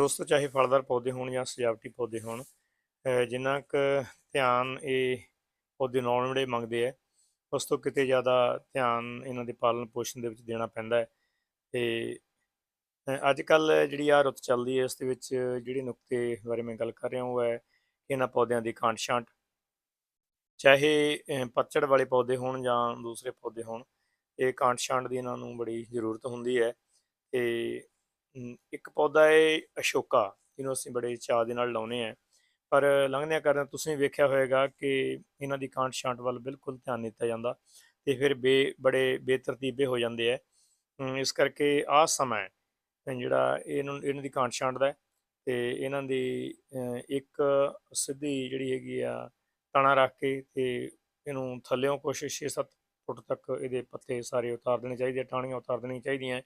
ਦੋਸਤੋ, ਚਾਹੇ ਫਲਦਾਰ ਪੌਦੇ ਹੋਣ ਜਾਂ ਸਜਾਵਟੀ ਪੌਦੇ ਹੋਣ ਜਿੰਨਾ ਕੁ ਧਿਆਨ ਇਹ ਪੌਦੇ ਲਾਉਣ ਵੇਲੇ ਮੰਗਦੇ ਆ, ਉਸ ਤੋਂ ਕਿਤੇ ਜ਼ਿਆਦਾ ਧਿਆਨ ਇਹਨਾਂ ਦੇ ਪਾਲਣ ਪੋਸ਼ਣ ਦੇ ਵਿੱਚ ਦੇਣਾ ਪੈਂਦਾ ਹੈ। ਤੇ ਅੱਜ ਕੱਲ ਜਿਹੜੀ ਆ ਰੁੱਤ ਚੱਲਦੀ ਹੈ, ਇਸ ਦੇ ਵਿੱਚ ਜਿਹੜੇ ਨੁਕਤੇ ਬਾਰੇ ਮੈਂ ਗੱਲ ਕਰ ਰਿਹਾ ਹਾਂ, ਉਹ ਹੈ ਇਹਨਾਂ ਪੌਦਿਆਂ ਦੀ ਕਾਂਟ ਛਾਂਟ ਚਾਹੇ, ਅਹ ਪੱਤਝੜ ਵਾਲੇ ਪੌਦੇ ਹੋਣ ਜਾਂ ਦੂਸਰੇ ਪੌਦੇ ਹੋਣ, ਇਹ ਕਾਂਟ ਛਾਂਟ ਦੀ ਇਹਨਾਂ ਨੂੰ ਬੜੀ ਜ਼ਰੂਰਤ ਹੁੰਦੀ ਹੈ। ਤੇ ਇੱਕ ਪੌਦਾ ਹੈ ਅਸ਼ੋਕਾ ਜਿਹਨੂੰ ਅਸੀਂ ਬੜੇ ਚਾਅ ਦੇ ਨਾਲ ਲਾਉਨੇ ਆ ਪਰ ਲੰਘਦਿਆਂ ਕਰਦਿਆਂ ਤੁਸੀਂ ਵੇਖਿਆ ਹੋਵੇਗਾ ਕਿ ਇਹਨਾਂ ਦੀ ਕਾਂਟ ਛਾਂਟ ਵੱਲ ਬਿਲਕੁਲ ਧਿਆਨ ਨਹੀਂ ਦਿੱਤਾ ਜਾਂਦਾ ਤੇ ਫਿਰ ਬੇ ਬੜੇ ਬੇਤਰਤੀਬੇ ਹੋ ਜਾਂਦੇ ਆ। ਇਸ ਕਰਕੇ ਆਹ ਸਮਾਂ ਜਿਹੜਾ ਇਹਨੂੰ ਇਹਨਾਂ ਦੀ ਕਾਂਟ ਛਾਂਟ ਦਾ ਤੇ ਇਹਨਾਂ ਦੀ ਇੱਕ ਸਿੱਧੀ ਜਿਹੜੀ ਹੈਗੀ ਆ ਤਣਾ ਰੱਖ ਕੇ ਤੇ ਇਹਨੂੰ ਥੱਲਿਓਂ ਕੁਛ 6-7 ਫੁੱਟ ਤੱਕ ਇਹਦੇ ਪੱਤੇ ਸਾਰੇ ਉਤਾਰ ਦੇਣੇ ਚਾਹੀਦੇ ਆ, ਟਾਹਣੀਆਂ ਉਤਾਰ ਦੇਣੀਆਂ ਚਾਹੀਦੀਆਂ।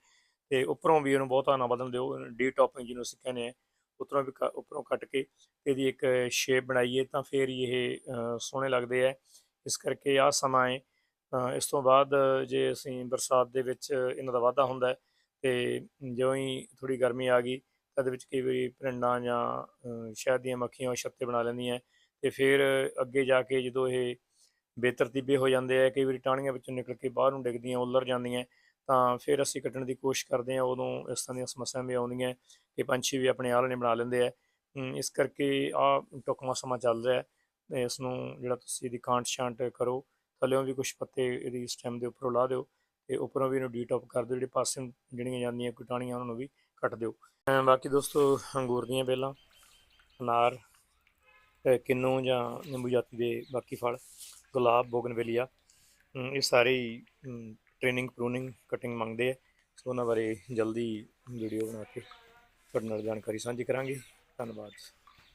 ਤੇ ਉੱਪਰੋਂ ਵੀ ਇਹਨੂੰ ਬਹੁਤਾ ਨਾ ਵਧਣ ਦਿਓ ਡੀ ਟੌਪਿੰਗ ਜਿਹਨੂੰ ਅਸੀਂ ਕਹਿੰਦੇ ਆ ਉੱਪਰੋਂ ਵੀ ਕ- ਉੱਪਰੋਂ ਕੱਟ ਕੇ ਇਹਦੀ ਇੱਕ ਸ਼ੇਪ ਬਣਾਈਏ ਤਾਂ ਫਿਰ ਹੀ ਇਹ ਸੋਹਣੇ ਲੱਗਦੇ ਆ। ਇਸ ਕਰਕੇ ਆਹ ਸਮਾਂ ਹੈ ਇਸ ਤੋਂ ਬਾਅਦ ਜੇ ਅਸੀਂ ਬਰਸਾਤ ਦੇ ਵਿੱਚ ਇਹਨਾਂ ਦਾ ਵਾਧਾ ਹੁੰਦਾ ਹੈ ਤੇ ਜਿਉਂ ਹੀ ਥੋੜੀ ਗਰਮੀ ਆ ਗਈ ਤਾਂ ਇਹਦੇ ਵਿੱਚ ਕਈ ਵਾਰੀ ਪਰਿੰਡਾਂ ਜਾਂ ਅ, ਸ਼ਹਿਦ ਦੀਆਂ ਮੱਖੀਆਂ ਉਹ ਛੱਤੇ ਬਣਾ ਲੈਂਦੀਆਂ ਤੇ ਫਿਰ ਅੱਗੇ ਜਾ ਕੇ ਜਦੋਂ ਇਹ ਬੇਤਰਤੀਬੇ ਹੋ ਜਾਂਦੇ ਆ ਕਈ ਵਾਰੀ ਟਾਹਣੀਆਂ ਵਿੱਚੋਂ ਨਿਕਲ ਕੇ ਬਾਹਰ ਨੂੰ ਡਿੱਗਦੀਆਂ ਉੱਲਰ ਜਾਂਦੀਆਂ ਤਾਂ ਫਿਰ ਅਸੀਂ ਕੱਢਣ ਦੀ ਕੋਸ਼ਿਸ਼ ਕਰਦੇ ਹਾਂ ਉਦੋਂ ਇਸ ਤਰ੍ਹਾਂ ਦੀਆਂ ਸਮੱਸਿਆਵਾਂ ਵੀ ਆਉਂਦੀਆਂ ਕਿ ਪੰਛੀ ਵੀ ਆਪਣੇ ਆਲ੍ਹਣੇ ਬਣਾ ਲੈਂਦੇ ਆ ਇਸ ਕਰਕੇ ਆ ਟੁਕਮਾ ਸਮਾਂ ਚੱਲ ਰਿਹਾ ਹੈ ਇਸ ਨੂੰ ਜਿਹੜਾ ਤੁਸੀਂ ਇਹਦੀ ਕਾਂਟ ਛਾਂਟ ਕਰੋ ਥੱਲੇੋਂ ਵੀ ਕੁਝ ਪੱਤੇ ਇਹਦੀ ਸਟੈਮ ਦੇ ਉੱਪਰੋਂ ਲਾ ਦਿਓ ਤੇ ਉੱਪਰੋਂ ਵੀ ਇਹਨੂੰ ਡੀਟੌਪ ਕਰ ਦਿਓ ਜਿਹੜੇ ਪਾਸੇ ਜਿਹੜੀਆਂ ਜਾਂਦੀਆਂ ਕਟਾਣੀਆਂ ਉਹਨਾਂ ਨੂੰ ਵੀ ਕੱਟ ਦਿਓ। ਬਾਕੀ ਦੋਸਤੋ ਅੰਗੂਰ ਦੀਆਂ ਬੇਲਾਂ ਅਨਾਰ ਅ, ਕਿੰਨੂ ਜਾਂ ਨਿੰਬੂ ਜਾਤੀ ਦੇ ਬਾਕੀ ਫਲ ਗੁਲਾਬ ਬੋਗਨਵੇਲੀਆ ਅਮ ਇਹ ਸਾਰੇ ਟ੍ਰੇਨਿੰਗ ਪ੍ਰੂਨਿੰਗ ਕਟਿੰਗ ਮੰਗਦੇ ਆ। ਸੋ ਉਹਨਾਂ ਬਾਰੇ ਜਲਦੀ ਵੀਡੀਓ ਬਣਾ ਕੇ ਤੁਹਾਡੇ ਨਾਲ ਜਾਣਕਾਰੀ ਸਾਂਝੀ ਕਰਾਂਗੇ। ਧੰਨਵਾਦ।